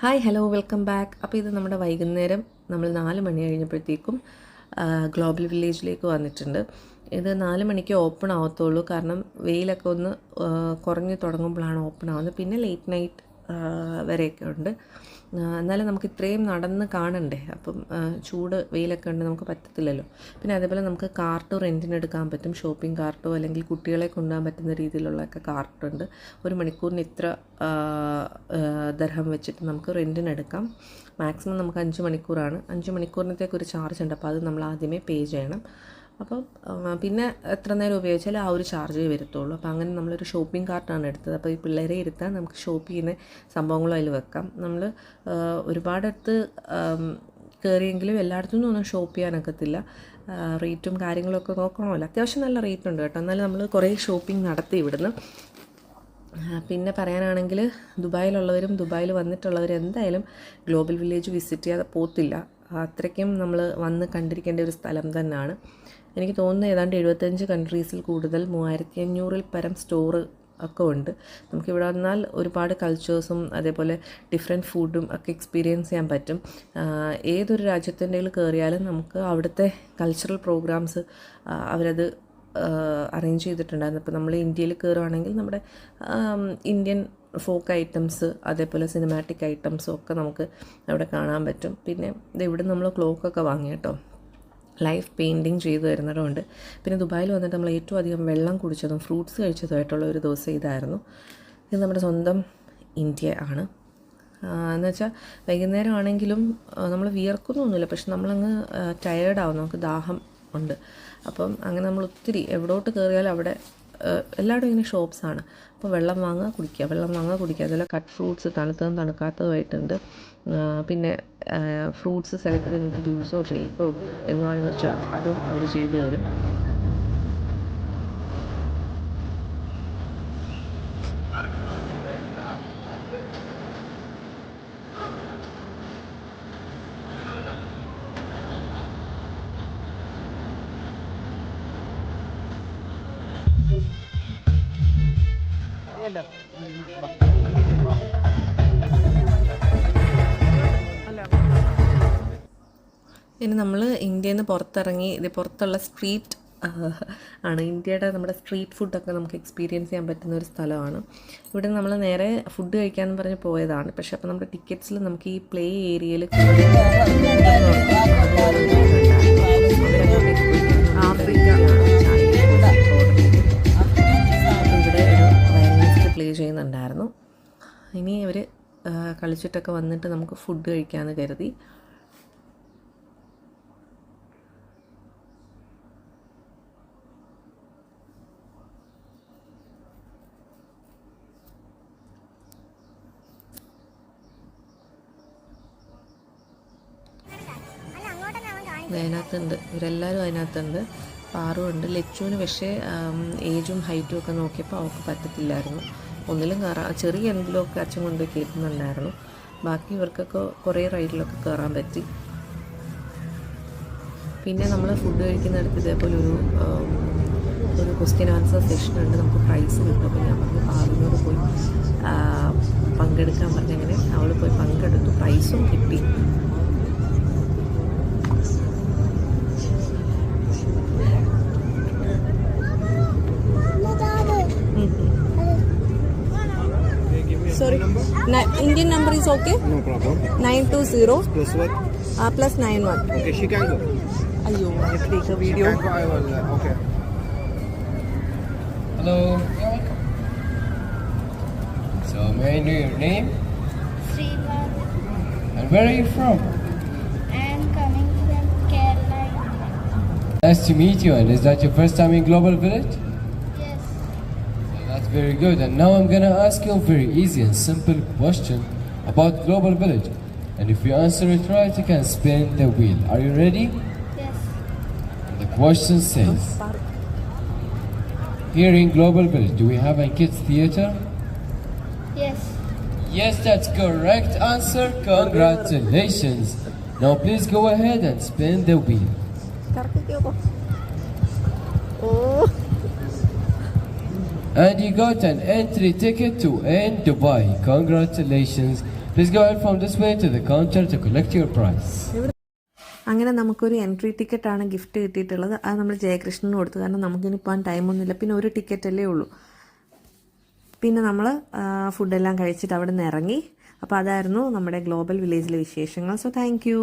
Hi hello welcome back അപ്പോൾ ഇത് നമ്മുടെ വൈകുന്നേരം നമ്മൾ നാല് മണി കഴിഞ്ഞപ്പോഴത്തേക്കും ഗ്ലോബൽ വില്ലേജിലേക്ക് വന്നിട്ടുണ്ട്. ഇത് നാല് മണിക്ക് ഓപ്പൺ ആവത്തുള്ളൂ. കാരണം വെയിലൊക്കെ ഒന്ന് കുറഞ്ഞു തുടങ്ങുമ്പോഴാണ് ഓപ്പൺ ആവുന്നത്. പിന്നെ ലേറ്റ് നൈറ്റ് വരെയൊക്കെ ഉണ്ട്. എന്നാലും നമുക്ക് ഇത്രയും നടന്ന് കാണണ്ടേ? അപ്പം ചൂട് വെയിലൊക്കെ ഉണ്ട് നമുക്ക് പറ്റത്തില്ലല്ലോ. പിന്നെ അതേപോലെ നമുക്ക് കാർട്ടോ റെന്റിന് എടുക്കാൻ പറ്റും. ഷോപ്പിംഗ് കാർട്ടോ അല്ലെങ്കിൽ കുട്ടികളെ കൊണ്ടുപോകാൻ പറ്റുന്ന രീതിയിലുള്ളൊക്കെ കാർട്ടുണ്ട് ഒരു മണിക്കൂറിന് ഇത്ര ദർഹം വെച്ചിട്ട് നമുക്ക് റെന്റിന് എടുക്കാം. മാക്സിമം നമുക്ക് അഞ്ച് മണിക്കൂറാണ്. അഞ്ച് മണിക്കൂറിനത്തേക്ക് ഒരു ചാർജ് ഉണ്ട്. അപ്പോൾ അത് നമ്മൾ ആദ്യമേ പേ ചെയ്യണം. അപ്പം പിന്നെ എത്ര നേരം ഉപയോഗിച്ചാലും ആ ഒരു ചാർജേ വരത്തുള്ളൂ. അപ്പോൾ അങ്ങനെ നമ്മളൊരു ഷോപ്പിംഗ് കാർട്ടാണ് എടുത്തത്. അപ്പോൾ ഈ പിള്ളേരെ ഇരുത്താൻ നമുക്ക് ഷോപ്പ് ചെയ്യുന്ന സംഭവങ്ങളും അതിൽ വെക്കാം. നമ്മൾ ഒരുപാടടുത്ത് കയറിയെങ്കിലും എല്ലായിടത്തും ഒന്നും ഷോപ്പ് ചെയ്യാനൊക്കത്തില്ല റേറ്റും കാര്യങ്ങളൊക്കെ നോക്കണമല്ലോ. അത്യാവശ്യം നല്ല റേറ്റ് ഉണ്ട് കേട്ടോ. എന്നാലും നമ്മൾ കുറേ ഷോപ്പിംഗ് നടത്തി ഇവിടുന്ന്. പിന്നെ പറയാനാണെങ്കിൽ ദുബായിലുള്ളവരും ദുബായിൽ വന്നിട്ടുള്ളവരും എന്തായാലും ഗ്ലോബൽ വില്ലേജ് വിസിറ്റ് ചെയ്യാതെ പോത്തില്ല. അത്രയ്ക്കും നമ്മൾ വന്ന് കണ്ടിരിക്കേണ്ട ഒരു സ്ഥലം തന്നെയാണ് എനിക്ക് തോന്നുന്നു ഏതാണ്ട് എഴുപത്തഞ്ച് കൺട്രീസിൽ കൂടുതൽ മൂവായിരത്തി അഞ്ഞൂറിൽ പരം സ്റ്റോർ ഒക്കെ ഉണ്ട്. നമുക്കിവിടെ വന്നാൽ ഒരുപാട് കൾച്ചേഴ്സും അതേപോലെ ഡിഫറെന്റ് ഫുഡും ഒക്കെ എക്സ്പീരിയൻസ് ചെയ്യാൻ പറ്റും. ഏതൊരു രാജ്യത്തിന്റെ കയറിയാലും നമുക്ക് അവിടുത്തെ കൾച്ചറൽ പ്രോഗ്രാംസ് അവരത് അറേഞ്ച് ചെയ്തിട്ടുണ്ടായിരുന്നു. അപ്പോൾ നമ്മൾ ഇന്ത്യയിൽ കയറുവാണെങ്കിൽ നമ്മുടെ ഇന്ത്യൻ ഫോക്ക് ഐറ്റംസ് അതേപോലെ സിനിമാറ്റിക് ഐറ്റംസും ഒക്കെ നമുക്ക് അവിടെ കാണാൻ പറ്റും. പിന്നെ ഇവിടെ നമ്മൾ ക്ലോക്കൊക്കെ വാങ്ങി കേട്ടോ. ലൈഫ് പെയിന്റിങ് ചെയ്തു തരുന്നതുകൊണ്ട് പിന്നെ ദുബായിൽ വന്നിട്ട് നമ്മൾ ഏറ്റവും അധികം വെള്ളം കുടിച്ചതും ഫ്രൂട്ട്സ് കഴിച്ചതുമായിട്ടുള്ള ഒരു ദിവസം ഇതായിരുന്നു. ഇത് നമ്മുടെ സ്വന്തം ഇന്ത്യ ആണ്. എന്ന് വെച്ചാൽ വൈകുന്നേരം ആണെങ്കിലും നമ്മൾ വിയർക്കുന്നൊന്നുമില്ല. പക്ഷെ നമ്മളങ്ങ് ടയേർഡാവും നമുക്ക് ദാഹം ഉണ്ട്. അപ്പം അങ്ങനെ നമ്മൾ ഒത്തിരി എവിടോട്ട് കയറിയാലും അവിടെ എല്ലായിടും ഇങ്ങനെ ഷോപ്സാണ് അപ്പോൾ വെള്ളം വാങ്ങുക കുടിക്കുക. വെള്ളം വാങ്ങുക കുടിക്കുക. അതുപോലെ കട്ട് ഫ്രൂട്ട്സ് തണുത്തതും തണുക്കാത്തതുമായിട്ടുണ്ട്. പിന്നെ ഫ്രൂട്ട്സ് സെലക്ട് ചെയ്തിട്ട് ജ്യൂസോ ഷേക്കോ എങ്ങനെയാണെന്ന് വെച്ചാൽ അതും അവർ ചെയ്തു തരും. ഇനി നമ്മൾ ഇന്ത്യയിൽ നിന്ന് പുറത്തിറങ്ങി ഇത് പുറത്തുള്ള സ്ട്രീറ്റ് ആണ്. ഇന്ത്യയുടെ നമ്മുടെ സ്ട്രീറ്റ് ഫുഡൊക്കെ നമുക്ക് എക്സ്പീരിയൻസ് ചെയ്യാൻ പറ്റുന്ന ഒരു സ്ഥലമാണ്. ഇവിടെ നമ്മൾ നേരെ ഫുഡ് കഴിക്കാമെന്ന് പറഞ്ഞ് പോയതാണ്. പക്ഷെ അപ്പോൾ നമ്മുടെ ടിക്കറ്റ്സിൽ നമുക്ക് ഈ പ്ലേ ഏരിയയിൽ കളിച്ചിട്ടൊക്കെ വന്നിട്ട് നമുക്ക് ഫുഡ് കഴിക്കാമെന്ന് കരുതി. അതിനകത്തുണ്ട്. ഇവരെല്ലാവരും അതിനകത്തുണ്ട്. പാറുണ്ട്. ലച്ചുവിന് പക്ഷേ ഏജും ഹൈറ്റും ഒക്കെ നോക്കിയപ്പോൾ അവൾക്ക് പറ്റത്തില്ലായിരുന്നു. ഒന്നിലും കയറാം ചെറിയ എന്തിലൊക്കെ അച്ഛൻ കൊണ്ടുപോയി കയറ്റുന്നുണ്ടായിരുന്നു ബാക്കി ഇവർക്കൊക്കെ കുറേ റൈഡിലൊക്കെ കയറാൻ പറ്റി. പിന്നെ നമ്മൾ ഫുഡ് കഴിക്കുന്നിടത്ത് ഇതേപോലെ ഒരു ഒരു ക്വസ്റ്റ്യൻ ആൻസർ സെഷൻ ഉണ്ട്. നമുക്ക് പ്രൈസ് കിട്ടും. അപ്പോൾ ഞാൻ പറഞ്ഞു ആറിനോട് പോയി പങ്കെടുക്കാൻ പറഞ്ഞങ്ങനെ അവൾ പോയി പങ്കെടുത്തു. പ്രൈസും കിട്ടി. Indian number is okay? No problem. 920 Plus what? uh, plus 91. Okay, she can go. Ayo, I have to take a She video. can go. I will. Uh, okay. Hello. So may I know your name Srivan. and where are you from? I am coming from Kerala. Nice to meet you. And is that your first time in Global Village? Very good. And now I'm gonna ask you a very easy and simple question about Global Village. And if you answer it right, you can spin the wheel. Are you ready? Yes. And the question says, here in Global Village, do we have a kids theater? Yes. Yes, that's correct answer. Congratulations. Now please go ahead and spin the wheel. Oh, And you got an entry ticket to in Dubai. Congratulations. Please go ahead from this way to the counter to collect your prize. അങ്ങനെ നമുക്കൊരു entry ടിക്കറ്റാണ് gift കിട്ടിയിട്ടുള്ളത്. അത് നമ്മൾ ജയകൃഷ്ണന് കൊടുത്തു. കാരണം നമുക്കിനി പോകാൻ ടൈമൊന്നുമില്ല പിന്നെ ഒരു ടിക്കറ്റല്ലേ ഉള്ളൂ. പിന്നെ നമ്മൾ ഫുഡെല്ലാം കഴിച്ചിട്ട് അവിടെ നിന്ന് ഇറങ്ങി. അപ്പോൾ അതായിരുന്നു നമ്മുടെ ഗ്ലോബൽ വില്ലേജിലെ വിശേഷങ്ങൾ. So thank